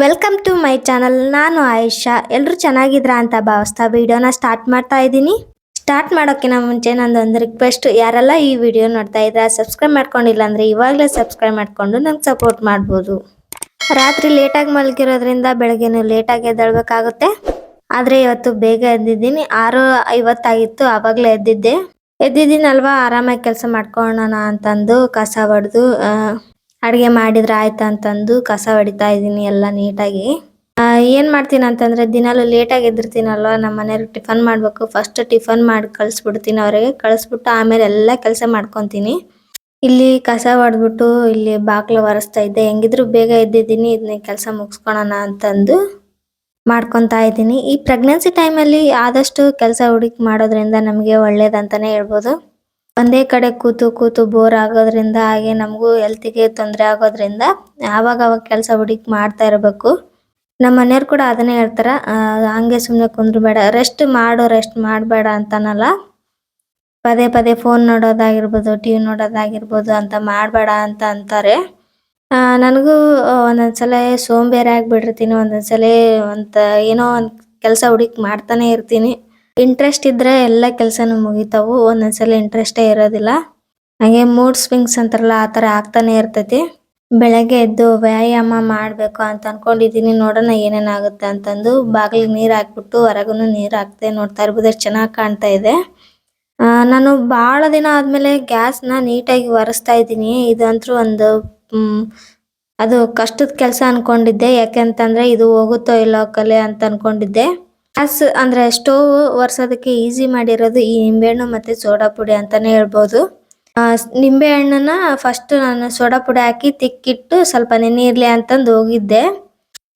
Welcome to my channel ನಾನು ಆಯುಷಾ. ಎಲ್ಲರೂ ಚೆನ್ನಾಗಿದ್ರಾ ಅಂತ ಭಾವಿಸ್ತಾ ವಿಡಿಯೋನ ಸ್ಟಾರ್ಟ್ ಮಾಡ್ತಾ ಇದ್ದೀನಿ. ಸ್ಟಾರ್ಟ್ ಮಾಡೋಕ್ಕಿಂತ ಮುಂಚೆ ನಂದೊಂದು ರಿಕ್ವೆಸ್ಟ್ ಯಾರೆಲ್ಲ ಈ ವಿಡಿಯೋ ನೋಡ್ತಾ ಇದ್ರೆ ಸಬ್ಸ್ಕ್ರೈಬ್ ಮಾಡ್ಕೊಂಡಿಲ್ಲ ಅಂದರೆ ಇವಾಗಲೇ ಸಬ್ಸ್ಕ್ರೈಬ್ ಮಾಡಿಕೊಂಡು ನಂಗೆ ಸಪೋರ್ಟ್ ಮಾಡ್ಬೋದು. ರಾತ್ರಿ ಲೇಟಾಗಿ ಮಲಗಿರೋದ್ರಿಂದ ಬೆಳಗ್ಗೆನೂ ಲೇಟಾಗಿ ಎದ್ದೇಳ್ಬೇಕಾಗುತ್ತೆ. ಆದರೆ ಇವತ್ತು ಬೇಗ ಎದ್ದಿದ್ದೀನಿ. ಆರು ಐವತ್ತಾಗಿತ್ತು, ಆವಾಗಲೇ ಎದ್ದಿದ್ದೆ. ಎದ್ದಿದ್ದೀನಲ್ವಾ? ಆರಾಮಾಗಿ ಕೆಲಸ ಮಾಡ್ಕೊಳ್ಳೋಣ ಅಂತಂದು ಕಸ ಹೊಡೆದು ಅಡುಗೆ ಮಾಡಿದ್ರೆ ಆಯ್ತಾ ಅಂತಂದು ಕಸ ಹೊಡಿತಾ ಇದ್ದೀನಿ ಎಲ್ಲ ನೀಟಾಗಿ. ಏನ್ ಮಾಡ್ತೀನಿ ಅಂತಂದ್ರೆ ದಿನಾಲು ಲೇಟಾಗಿ ಎದ್ದಿರ್ತೀನಲ್ವ ನಮ್ಮ ಮನೆಯವ್ರಿಗೆ ಟಿಫನ್ ಮಾಡ್ಬೇಕು. ಫಸ್ಟ್ ಟಿಫನ್ ಮಾಡಿ ಕಳಿಸ್ಬಿಡ್ತೀನಿ ಅವ್ರಿಗೆ. ಕಳಿಸ್ಬಿಟ್ಟು ಆಮೇಲೆ ಎಲ್ಲ ಕೆಲಸ ಮಾಡ್ಕೊತೀನಿ. ಇಲ್ಲಿ ಕಸ ಹೊಡೆದ್ಬಿಟ್ಟು ಇಲ್ಲಿ ಬಾಗ್ಲು ಒರೆಸ್ತಾ ಇದ್ದೆ. ಹೆಂಗಿದ್ರು ಬೇಗ ಎದ್ದಿದ್ದೀನಿ ಇದನ್ನ ಕೆಲಸ ಮುಗಿಸ್ಕೊಳೋಣ ಅಂತಂದು ಮಾಡ್ಕೊತಾ ಇದ್ದೀನಿ. ಈ ಪ್ರೆಗ್ನೆನ್ಸಿ ಟೈಮಲ್ಲಿ ಆದಷ್ಟು ಕೆಲಸ ಹುಡುಕಿ ಮಾಡೋದ್ರಿಂದ ನಮಗೆ ಒಳ್ಳೇದಂತಲೇ ಹೇಳ್ಬೋದು. ಒಂದೇ ಕಡೆ ಕೂತು ಕೂತು ಬೋರ್ ಆಗೋದ್ರಿಂದ ಹಾಗೆ ನಮಗೂ ಹೆಲ್ತಿಗೆ ತೊಂದರೆ ಆಗೋದ್ರಿಂದ ಆವಾಗ ಅವಾಗ ಕೆಲಸ ಹುಡುಕಿ ಮಾಡ್ತಾ ಇರಬೇಕು. ನಮ್ಮ ಮನೆಯವ್ರು ಕೂಡ ಅದನ್ನೇ ಹೇಳ್ತಾರೆ ಹಂಗೆ ಸುಮ್ಮನೆ ಕುಂದ್ರಬೇಡ ರೆಸ್ಟ್ ಮಾಡು ರೆಸ್ಟ್ ಮಾಡಬೇಡ ಅಂತನಲ್ಲ. ಪದೇ ಪದೇ ಫೋನ್ ನೋಡೋದಾಗಿರ್ಬೋದು ಟಿ ವಿ ನೋಡೋದಾಗಿರ್ಬೋದು ಅಂತ ಮಾಡಬೇಡ ಅಂತ ಅಂತಾರೆ. ನನಗೂ ಒಂದೊಂದ್ಸಲ ಸೋಂಬೇರಿ ಆಗಿಬಿಟ್ಟಿರ್ತೀನಿ ಒಂದೊಂದ್ಸಲ ಅಂತ ಏನೋ ಒಂದು ಕೆಲಸ ಹುಡುಕಿ ಮಾಡ್ತಾನೆ ಇರ್ತೀನಿ. ಇಂಟ್ರೆಸ್ಟ್ ಇದ್ರೆ ಎಲ್ಲ ಕೆಲಸನೂ ಮುಗಿತಾವು. ಒಂದೊಂದ್ಸಲ ಇಂಟ್ರೆಸ್ಟೇ ಇರೋದಿಲ್ಲ. ಹಾಗೆ ಮೂಡ್ ಸ್ವಿಂಗ್ಸ್ ಅಂತಾರಲ್ಲ ಆ ಥರ ಆಗ್ತಾನೆ ಇರ್ತೈತಿ. ಬೆಳಗ್ಗೆ ಎದ್ದು ವ್ಯಾಯಾಮ ಮಾಡಬೇಕು ಅಂತ ಅನ್ಕೊಂಡಿದ್ದೀನಿ. ನೋಡೋಣ ಏನೇನಾಗುತ್ತೆ ಅಂತಂದು. ಬಾಗಿಲಿಗೆ ನೀರ್ ಹಾಕ್ಬಿಟ್ಟು ಹೊರಗೂ ನೀರ್ ಹಾಕ್ತೆ ನೋಡ್ತಾ ಇರ್ಬೋದು. ಎಷ್ಟು ಚೆನ್ನಾಗಿ ಕಾಣ್ತಾ ಇದೆ. ಆ, ನಾನು ಬಹಳ ದಿನ ಆದ್ಮೇಲೆ ಗ್ಯಾಸ್ನ ನೀಟಾಗಿ ಒರೆಸ್ತಾ ಇದ್ದೀನಿ. ಇದಂತೂ ಒಂದು ಅದು ಕಷ್ಟದ ಕೆಲಸ ಅನ್ಕೊಂಡಿದ್ದೆ. ಯಾಕೆಂತಂದ್ರೆ ಇದು ಹೋಗುತ್ತೋ ಇಲ್ಲೋ ಕಲೆ ಅಂತ ಅನ್ಕೊಂಡಿದ್ದೆ. ಗ್ಯಾಸ್ ಅಂದ್ರೆ ಸ್ಟೋವ್ ಒರ್ಸೋದಕ್ಕೆ ಈಸಿ ಮಾಡಿರೋದು ಈ ನಿಂಬೆಹಣ್ಣು ಮತ್ತೆ ಸೋಡಾ ಪುಡಿ ಅಂತಾನೆ ಹೇಳ್ಬೋದು. ನಿಂಬೆಹಣ್ಣನ್ನ ನಿಂಬೆ ಹಣ್ಣನ್ನ ಫಸ್ಟ್ ನಾನು ಸೋಡಾ ಪುಡಿ ಹಾಕಿ ತಿಕ್ಕಿಟ್ಟು ಸ್ವಲ್ಪ ನೆನೆಯಿರ್ಲಿ ಅಂತಂದು ಹೋಗಿದ್ದೆ.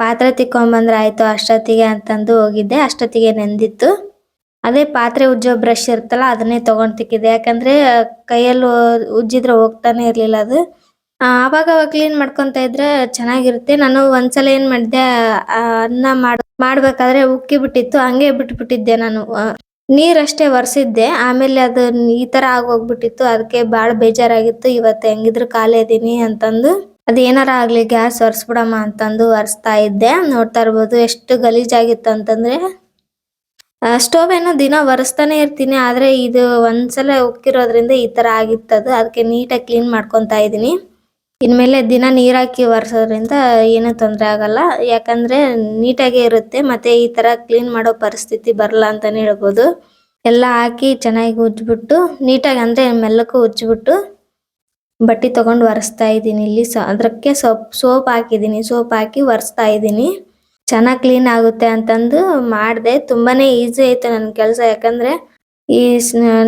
ಪಾತ್ರೆ ತಿಕ್ಕೊಂಬಂದ್ರೆ ಆಯ್ತು, ಅಷ್ಟೊತ್ತಿಗೆ ಅಂತಂದು ಹೋಗಿದ್ದೆ, ಅಷ್ಟೊತ್ತಿಗೆ ನೆಂದಿತ್ತು. ಅದೇ ಪಾತ್ರೆ ಉಜ್ಜೋ ಬ್ರಷ್ ಇರುತ್ತಲ್ಲ, ಅದನ್ನೇ ತಗೊಂಡ್ ತಿಕ್ಕಿದೆ ಯಾಕಂದ್ರೆ ಕೈಯಲ್ಲಿ ಉಜ್ಜಿದ್ರೆ ಹೋಗ್ತಾನೆ ಇರ್ಲಿಲ್ಲ ಅದು. ಅವಾಗ ಅವಾಗ ಕ್ಲೀನ್ ಮಾಡ್ಕೊಂತ ಇದ್ರೆ ಚೆನ್ನಾಗಿರುತ್ತೆ. ನಾನು ಒಂದ್ಸಲ ಏನ್ ಮಾಡಿದೆ ಅನ್ನ ಮಾಡ್ ಮಾಡ್ಬೇಕಾದ್ರೆ ಉಕ್ಕಿ ಬಿಟ್ಟಿತ್ತು, ಹಂಗೆ ಬಿಟ್ಬಿಟ್ಟಿದ್ದೆ ನಾನು. ನೀರಷ್ಟೇ ಒರೆಸಿದ್ದೆ, ಆಮೇಲೆ ಅದು ಈ ತರ ಆಗೋಗ್ಬಿಟ್ಟಿತ್ತು. ಅದಕ್ಕೆ ಬಾಳ ಬೇಜಾರಾಗಿತ್ತು, ಇವತ್ತು ಹೆಂಗಿದ್ರು ಖಾಲಿ ಇದೀನಿ ಅಂತಂದು. ಅದೇನಾರ ಆಗ್ಲಿ, ಗ್ಯಾಸ್ ಒರೆಸ್ಬಿಡಮ್ಮ ಅಂತಂದು ಒರೆಸ್ತಾ ಇದ್ದೆ. ನೋಡ್ತಾ ಇರ್ಬೋದು ಎಷ್ಟು ಗಲೀಜಾಗಿತ್ತು ಅಂತಂದ್ರೆ. ಸ್ಟೋವ್ ಏನೋ ದಿನ ಒರೆಸ್ತಾನೆ ಇರ್ತೀನಿ, ಆದ್ರೆ ಇದು ಒಂದ್ಸಲ ಉಕ್ಕಿರೋದ್ರಿಂದ ಈ ತರ ಆಗಿತ್ತದು ಅದಕ್ಕೆ ನೀಟಾಗಿ ಕ್ಲೀನ್ ಮಾಡ್ಕೊಂತಾ ಇದೀನಿ ಇನ್ಮೇಲೆ ದಿನ ನೀರ್ ಹಾಕಿ ಒರೆಸೋದ್ರಿಂದ ಏನು ತೊಂದರೆ ಆಗಲ್ಲ. ಯಾಕಂದ್ರೆ ನೀಟಾಗೆ ಇರುತ್ತೆ, ಮತ್ತೆ ಈ ತರ ಕ್ಲೀನ್ ಮಾಡೋ ಪರಿಸ್ಥಿತಿ ಬರಲ್ಲ ಅಂತಾನೆ ಹೇಳ್ಬೋದು. ಎಲ್ಲ ಹಾಕಿ ಚೆನ್ನಾಗಿ ಉಜ್ಜಿಬಿಟ್ಟು ನೀಟಾಗಿ ಅಂದ್ರೆ ಮೆಲ್ಲಕ್ಕೂ ಉಜ್ಬಿಟ್ಟು ಬಟ್ಟೆ ತಗೊಂಡು ಒರೆಸ್ತಾ ಇದ್ದೀನಿ ಇಲ್ಲಿ. ಸೊ ಅದಕ್ಕೆ ಸೋಪ್ ಸೋಪ್ ಹಾಕಿದ್ದೀನಿ. ಸೋಪ್ ಹಾಕಿ ಒರೆಸ್ತಾ ಇದ್ದೀನಿ. ಚೆನ್ನಾಗಿ ಕ್ಲೀನ್ ಆಗುತ್ತೆ ಅಂತಂದು ಮಾಡಿದೆ. ತುಂಬಾನೇ ಈಸಿ ಆಯ್ತು ನನ್ನ ಕೆಲಸ. ಯಾಕಂದ್ರೆ ಈ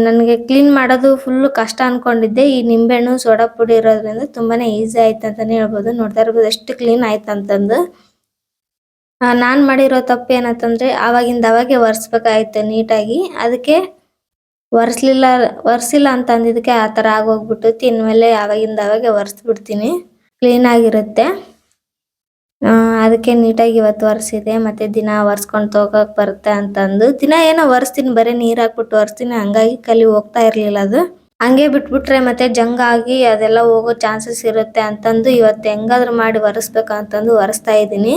ನನಗೆ ಕ್ಲೀನ್ ಮಾಡೋದು ಫುಲ್ ಕಷ್ಟ ಅನ್ಕೊಂಡಿದ್ದೆ. ಈ ನಿಂಬೆಹಣ್ಣು, ಸೋಡಾ ಪುಡಿ ಇರೋದ್ರಿಂದ ತುಂಬಾನೇ ಈಸಿ ಆಯ್ತು ಅಂತಾನೆ ಹೇಳ್ಬೋದು. ನೋಡ್ತಾ ಇರ್ಬೋದು ಎಷ್ಟು ಕ್ಲೀನ್ ಆಯ್ತು ಅಂತಂದು ನಾನು ಮಾಡಿರೋ ತಪ್ಪು ಏನಂತಂದ್ರೆ ಅವಾಗಿಂದ ಅವಾಗೆ ಒರೆಸ್ಬೇಕಾಯ್ತು ನೀಟಾಗಿ. ಅದಕ್ಕೆ ಒರೆಸ್ಲಿಲ್ಲ, ಒರೆಸಿಲ್ಲ ಅಂತ ಅಂದಿದ್ದಕ್ಕೆ ಆ ಥರ ಆಗೋಗ್ಬಿಟ್ಟು ತಿನ್ಮೇಲೆ ಅವಾಗಿಂದ ಅವಾಗೆ ಒರೆಸ್ಬಿಡ್ತೀನಿ. ಕ್ಲೀನ್ ಆಗಿರುತ್ತೆ. ಆ, ಅದಕ್ಕೆ ನೀಟಾಗಿ ಇವತ್ತು ಒರೆಸಿದೆ ಮತ್ತೆ ದಿನ ಒರೆಸ್ಕೊಂಡು ಹೋಗಕ್ ಬರುತ್ತೆ ಅಂತ ಅಂದು ದಿನ ಏನೋ ಒರೆಸ್ತೀನಿ ಬರೀ ನೀರ್ ಹಾಕ್ಬಿಟ್ಟು ಒರೆಸ್ತೀನಿ ಹಂಗಾಗಿ ಕಲಿ ಹೋಗ್ತಾ ಇರ್ಲಿಲ್ಲ ಅದು. ಹಂಗೆ ಬಿಟ್ಬಿಟ್ರೆ ಮತ್ತೆ ಜಂಗ್ ಆಗಿ ಅದೆಲ್ಲ ಹೋಗೋ ಚಾನ್ಸಸ್ ಇರುತ್ತೆ ಅಂತಂದು ಇವತ್ತು ಹೆಂಗಾದ್ರು ಮಾಡಿ ಒರೆಸ್ಬೇಕು ಅಂತಂದು ಒರೆಸ್ತಾ ಇದ್ದೀನಿ.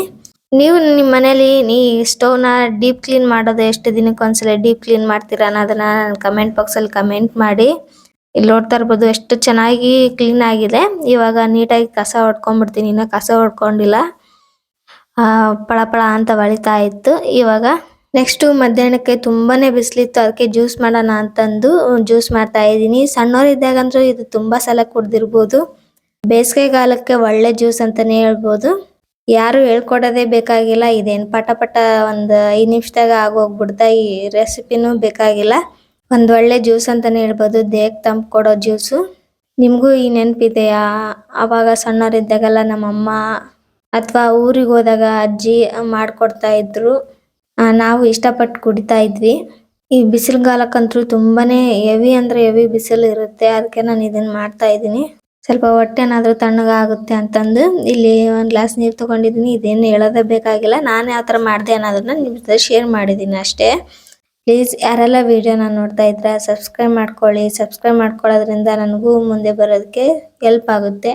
ನೀವು ನಿಮ್ಮ ಮನೇಲಿ ನೀ ಸ್ಟವ್ನ ಡೀಪ್ ಕ್ಲೀನ್ ಮಾಡೋದು ಎಷ್ಟು ದಿನಕ್ಕೆ ಒಂದ್ಸಲ ಡೀಪ್ ಕ್ಲೀನ್ ಮಾಡ್ತೀರಾ ಅನ್ನೋದನ್ನ ಕಮೆಂಟ್ ಬಾಕ್ಸಲ್ಲಿ ಕಮೆಂಟ್ ಮಾಡಿ. ಇಲ್ಲಿ ನೋಡ್ತಾ ಇರ್ಬೋದು ಎಷ್ಟು ಚೆನ್ನಾಗಿ ಕ್ಲೀನ್ ಆಗಿದೆ. ಇವಾಗ ನೀಟಾಗಿ ಕಸ ಹೊಡ್ಕೊಂಡ್ಬಿಡ್ತೀನಿ ಇನ್ನೂ ಕಸ ಹೊಡ್ಕೊಂಡಿಲ್ಲ ಆ, ಪಳ ಪಳ ಅಂತ ಹೊಳಿತಾ ಇತ್ತು. ಇವಾಗ ನೆಕ್ಸ್ಟ್ ಮಧ್ಯಾಹ್ನಕ್ಕೆ ತುಂಬಾನೇ ಬಿಸಿಲಿತ್ತು. ಅದಕ್ಕೆ ಜ್ಯೂಸ್ ಮಾಡೋಣ ಅಂತಂದು ಜ್ಯೂಸ್ ಮಾಡ್ತಾ ಇದ್ದೀನಿ. ಸಣ್ಣವರಿದ್ದಾಗಂದ್ರೂ ಇದು ತುಂಬಾ ಸಲ ಕುಡ್ದಿರ್ಬೋದು. ಬೇಸಿಗೆಗಾಲಕ್ಕೆ ಒಳ್ಳೆ ಜ್ಯೂಸ್ ಅಂತಾನೆ ಹೇಳ್ಬೋದು. ಯಾರು ಹೇಳ್ಕೊಡೋದೇ ಬೇಕಾಗಿಲ್ಲ. ಇದೇನು ಪಟ ಪಟ ಒಂದು ಐದು ನಿಮಿಷದಾಗ ಆಗೋಗ್ಬಿಡ್ತಾ ಈ ರೆಸಿಪಿನೂ ಬೇಕಾಗಿಲ್ಲ. ಒಂದು ಒಳ್ಳೆ ಜ್ಯೂಸ್ ಅಂತಲೇ ಹೇಳ್ಬೋದು. ದೇಹಕ್ಕೆ ತಂಪು ಕೊಡೋ ಜ್ಯೂಸು ನಿಮಗೂ ಈ ನೆನಪಿದೆಯಾ? ಅವಾಗ ಸಣ್ಣವರಿದ್ದಾಗೆಲ್ಲ ನಮ್ಮಮ್ಮ ಅಥವಾ ಊರಿಗೆ ಹೋದಾಗ ಅಜ್ಜಿ ಮಾಡ್ಕೊಡ್ತಾ ಇದ್ರು. ನಾವು ನಾವು ಇಷ್ಟಪಟ್ಟು ಕುಡಿತಾ ಇದ್ವಿ. ಈ ಬಿಸಿಲುಗಾಲಕ್ಕಂತೂ ತುಂಬಾನೇ ಹೆವಿ ಅಂದ್ರೆ ಹೆವಿ ಬಿಸಿಲು ಇರುತ್ತೆ. ಅದಕ್ಕೆ ನಾನು ಇದನ್ನ ಮಾಡ್ತಾ ಇದ್ದೀನಿ. ಸ್ವಲ್ಪ ಹೊಟ್ಟೆನಾದ್ರೂ ತಣ್ಣಗಾಗುತ್ತೆ ಅಂತಂದು ಇಲ್ಲಿ ಒಂದ್ ಗ್ಲಾಸ್ ನೀರ್ ತಗೊಂಡಿದ್ದೀನಿ. ಇದೇನು ಹೇಳೋದೇ ಬೇಕಾಗಿಲ್ಲ. ನಾನು ಯಾವ ಥರ ಮಾಡಿದೆ ಅನ್ನೋದನ್ನ ನಿಮ್ಮ ಜೊತೆ ಶೇರ್ ಮಾಡಿದ್ದೀನಿ ಅಷ್ಟೇ. ಪ್ಲೀಸ್ ಯಾರೆಲ್ಲ ವಿಡಿಯೋನ ನೋಡ್ತಾ ಇದ್ರೆ ಸಬ್ಸ್ಕ್ರೈಬ್ ಮಾಡ್ಕೊಳ್ಳಿ. ಸಬ್ಸ್ಕ್ರೈಬ್ ಮಾಡ್ಕೊಳ್ಳೋದ್ರಿಂದ ನನಗೂ ಮುಂದೆ ಬರೋದಕ್ಕೆ ಹೆಲ್ಪ್ ಆಗುತ್ತೆ.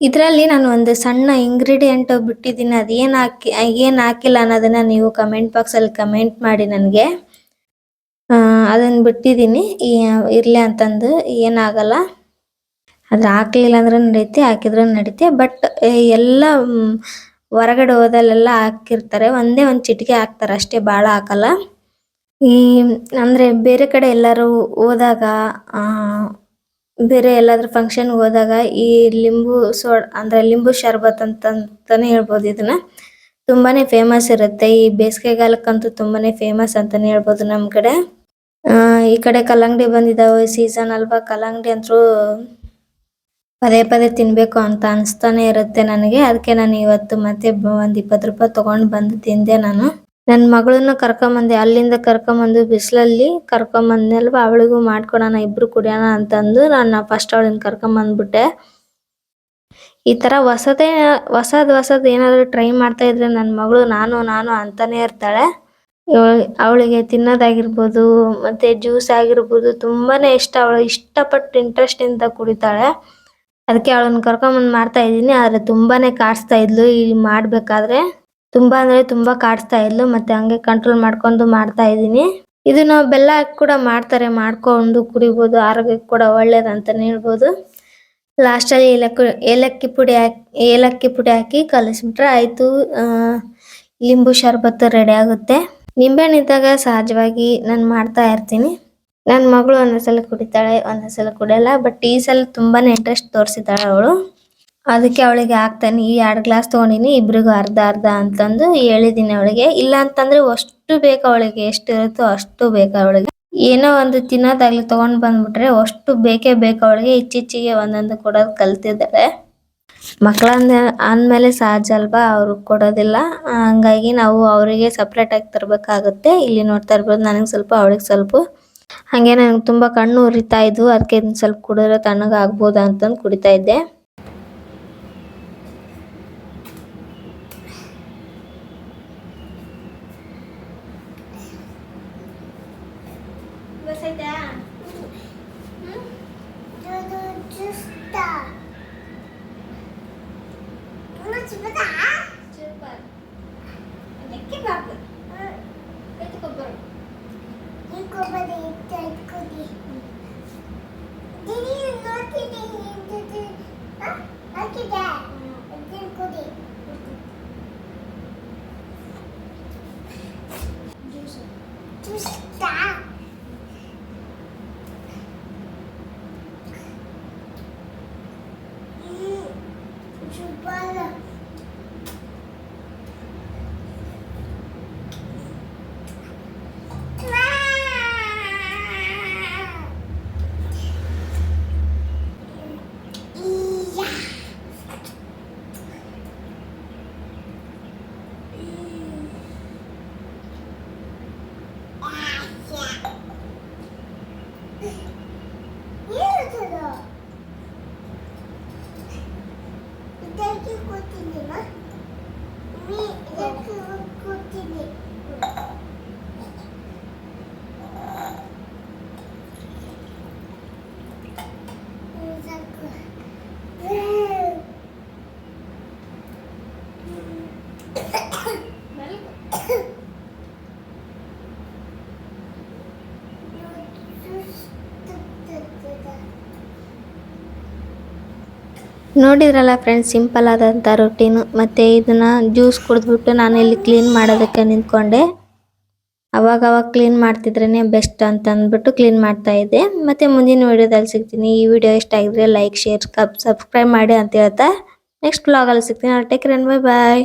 ಇದರಲ್ಲಿ ನಾನು ಒಂದು ಸಣ್ಣ ಇಂಗ್ರೀಡಿಯೆಂಟ್ ಬಿಟ್ಟಿದ್ದೀನಿ. ಅದೇನು ಹಾಕಿ ಏನು ಹಾಕಿಲ್ಲ ಅನ್ನೋದನ್ನ ನೀವು ಕಮೆಂಟ್ ಬಾಕ್ಸಲ್ಲಿ ಕಮೆಂಟ್ ಮಾಡಿ ನನಗೆ. ಅದನ್ನು ಬಿಟ್ಟಿದ್ದೀನಿ. ಇರಲಿ ಅಂತಂದು ಏನಾಗಲ್ಲ ಅದು ಹಾಕ್ಲಿಲ್ಲ ಅಂದ್ರೆ ನಡೀತೆ, ಹಾಕಿದ್ರೆ ನಡೀತೆ. ಬಟ್ ಎಲ್ಲ ಹೊರಗಡೆ ಹೋದಲ್ಲೆಲ್ಲ ಹಾಕಿರ್ತಾರೆ. ಒಂದೇ ಒಂದು ಚಿಟಿಕೆ ಹಾಕ್ತಾರೆ. ಅಷ್ಟೇ ಭಾಳ ಹಾಕಲ್ಲ. ಈ, ಅಂದರೆ ಬೇರೆ ಕಡೆ ಎಲ್ಲರೂ ಹೋದಾಗ ಬೇರೆ ಎಲ್ಲಾದ್ರೂ ಫಂಕ್ಷನ್ ಹೋದಾಗ ಈ ಲಿಂಬು ಸೋಡ್ ಅಂದ್ರೆ ಲಿಂಬು ಶರ್ಬತ್ ಅಂತ ಅಂತಾನೆ ಹೇಳ್ಬಹುದು ಇದನ್ನ. ತುಂಬಾನೇ ಫೇಮಸ್ ಇರುತ್ತೆ. ಈ ಬೇಸಿಗೆಗಾಲಕ್ಕಂತೂ ತುಂಬಾನೇ ಫೇಮಸ್ ಅಂತಾನೆ ಹೇಳ್ಬಹುದು ನಮ್ ಕಡೆ. ಆ, ಈ ಕಡೆ ಕಲ್ಲಂಗಡಿ ಬಂದಿದಾವೆ. ಸೀಸನ್ ಅಲ್ವಾ ಕಲ್ಲಂಗಡಿ ಅಂತೂ ಪದೇ ಪದೇ ತಿನ್ಬೇಕು ಅಂತ ಅನ್ಸ್ತಾನೆ ಇರುತ್ತೆ ನನಗೆ. ಅದಕ್ಕೆ ನಾನು ಇವತ್ತು ಮತ್ತೆ ಒಂದ್ ಇಪ್ಪತ್ತು ರೂಪಾಯಿ ತಗೊಂಡ್ ಬಂದು ತಿಂದೆ ನಾನು. ನನ್ನ ಮಗಳನ್ನ ಕರ್ಕೊಂಬಂದೆ, ಅಲ್ಲಿಂದ ಕರ್ಕೊಂಬಂದು ಬಿಸಿಲಲ್ಲಿ ಕರ್ಕೊಂಬಂದ್ನಲ್ವಾ, ಅವಳಿಗೂ ಮಾಡ್ಕೊಡೋಣ, ಇಬ್ರು ಕುಡಿಯೋಣ ಅಂತಂದು ನಾನು ಫಸ್ಟ್ ಅವಳನ್ನ ಕರ್ಕೊಂಬಂದ್ಬಿಟ್ಟೆ. ಈ ತರ ಹೊಸದೇ ಹೊಸದ್ ಹೊಸದ್ ಏನಾದ್ರು ಟ್ರೈ ಮಾಡ್ತಾ ಇದ್ರೆ ನನ್ನ ಮಗಳು ನಾನು ನಾನು ಅಂತಾನೆ ಇರ್ತಾಳೆ. ಅವಳಿಗೆ ತಿನ್ನೋದಾಗಿರ್ಬೋದು, ಮತ್ತೆ ಜ್ಯೂಸ್ ಆಗಿರ್ಬೋದು, ತುಂಬಾನೇ ಇಷ್ಟ, ಅವಳು ಇಷ್ಟಪಟ್ಟು ಇಂಟ್ರೆಸ್ಟ್ ಇಂದ ಕುಡಿತಾಳೆ. ಅದಕ್ಕೆ ಅವಳನ್ನ ಕರ್ಕೊಂಬಂದ್ ಮಾಡ್ತಾ ಇದ್ದೀನಿ, ಆದ್ರೆ ತುಂಬಾನೇ ಕಾಡಿಸ್ತಾ ಇದ್ಲು, ಈ ಮಾಡ್ಬೇಕಾದ್ರೆ. ತುಂಬಾ ಅಂದ್ರೆ ತುಂಬಾ ಕಾಡಿಸ್ತಾ ಇದ್ಲು, ಮತ್ತೆ ಹಂಗೆ ಕಂಟ್ರೋಲ್ ಮಾಡ್ಕೊಂಡು ಮಾಡ್ತಾ ಇದ್ದೀನಿ. ಇದನ್ನ ಬೆಲ್ಲ ಹಾಕಿ ಕೂಡ ಮಾಡ್ತಾರೆ, ಮಾಡ್ಕೊಂಡು ಕುಡಿಬಹುದು ಆರೋಗ್ಯಕ್ಕೆ ಕೂಡ ಒಳ್ಳೇದಂತಾನೆ ಹೇಳ್ಬೋದು. ಲಾಸ್ಟಲ್ಲಿ ಏಲಕ್ಕಿ ಏಲಕ್ಕಿ ಪುಡಿ ಹಾಕಿ, ಏಲಕ್ಕಿ ಪುಡಿ ಹಾಕಿ ಕಲಿಸ್ಬಿಟ್ರೆ ಆಯ್ತು. ಲಿಂಬು ಶರ್ಬತ್ತು ರೆಡಿ ಆಗುತ್ತೆ. ನಿಂಬೆಹಣ್ಣು ಇದ್ದಾಗ ಸಹಜವಾಗಿ ನಾನು ಮಾಡ್ತಾ ಇರ್ತೀನಿ. ನನ್ನ ಮಗಳು ಒಂದೊಂದ್ಸಲ ಕುಡಿತಾಳೆ, ಒಂದೊಂದ್ಸಲ ಕುಡಿಯಲ್ಲ ಬಟ್ ಈ ಸಲ ತುಂಬಾನೇ ಇಂಟ್ರೆಸ್ಟ್ ತೋರಿಸಿದ್ದಾಳೆ ಅವಳು. ಅದಕ್ಕೆ ಅವಳಿಗೆ ಹಾಕ್ತಾನೆ, ಈ ಎರಡು ಗ್ಲಾಸ್ ತಗೊಂಡಿನಿ, ಇಬ್ರಿಗೂ ಅರ್ಧ ಅರ್ಧ ಅಂತಂದು ಹೇಳಿದೀನಿ ಅವಳಿಗೆ. ಇಲ್ಲ ಅಂತಂದ್ರೆ ಅಷ್ಟು ಬೇಕು ಅವಳಿಗೆ ಎಷ್ಟು ಇರುತ್ತೋ ಅಷ್ಟು ಬೇಕು ಅವಳಿಗೆ. ಏನೋ ಒಂದು ತಿನ್ನೋದಾಗ್ಲಿ ತಗೊಂಡ್ ಬಂದ್ಬಿಟ್ರೆ ಅಷ್ಟು ಬೇಕೇ ಬೇಕು ಅವಳಿಗೆ. ಇಚ್ಚಿಚ್ಚಿಗೆ ಒಂದೊಂದು ಕೊಡೋದು ಕಲ್ತಿದ್ದಾಳೆ ಮಕ್ಕಳಂದ ಅಂದಮೇಲೆ ಸಹಜ ಅಲ್ವಾ ಅವ್ರಿಗೆ ಕೊಡೋದಿಲ್ಲ. ಹಂಗಾಗಿ ನಾವು ಅವರಿಗೆ ಸಪ್ರೇಟ್ ಆಗಿ ತರಬೇಕಾಗುತ್ತೆ. ಇಲ್ಲಿ ನೋಡ್ತಾ ಇರ್ಬೋದು, ನನಗೆ ಸ್ವಲ್ಪ, ಅವಳಿಗೆ ಸ್ವಲ್ಪ. ಹಾಗೆ ನನಗೆ ತುಂಬಾ ಕಣ್ಣು ಉರಿತಾ ಇದ್ವು ಅದಕ್ಕೆ ಸ್ವಲ್ಪ ಕುಡಿದ್ರೆ ತಣ್ಣಗಾಗ್ಬೋದು ಅಂತಂದು ಕುಡಿತಾ ಇದ್ದೆ. చూడదా చూపాలి ಅದಕ್ಕೆ ಬಾಬು ಎತ್ಕೊಬ್ಬರು ఇంకొకటి ఎత్తుకోది దీని నోటిది ఏంటిది నోటిదే ఎత్తుకోది juice juice Thank you for tuning in. ನೋಡಿದ್ರಲ್ಲ ಫ್ರೆಂಡ್ಸ್ ಸಿಂಪಲ್ ಆದಂಥ ರೊಟ್ಟಿನು ಮತ್ತು ಇದನ್ನ ಜ್ಯೂಸ್ ಕುಡಿದ್ಬಿಟ್ಟು ನಾನು ಇಲ್ಲಿ ಕ್ಲೀನ್ ಮಾಡೋದಕ್ಕೆ ನಿಂತ್ಕೊಂಡೆ. ಅವಾಗವಾಗ ಅವಾಗ ಕ್ಲೀನ್ ಮಾಡ್ತಿದ್ರೇ ಬೆಸ್ಟ್ ಅಂತ ಅಂದ್ಬಿಟ್ಟು ಕ್ಲೀನ್ ಮಾಡ್ತಾ ಇದ್ದೆ. ಮತ್ತೆ ಮುಂದಿನ ವಿಡಿಯೋದಲ್ಲಿ ಸಿಗ್ತೀನಿ. ಈ ವಿಡಿಯೋ ಇಷ್ಟ ಆಗಿದ್ರೆ ಲೈಕ್ ಶೇರ್ ಸಬ್ಸ್ಕ್ರೈಬ್ ಮಾಡಿ ಅಂತ ಹೇಳ್ತಾ. ನೆಕ್ಸ್ಟ್ ಬ್ಲಾಗಲ್ಲಿ ಸಿಗ್ತೀನಿ. Take bye bye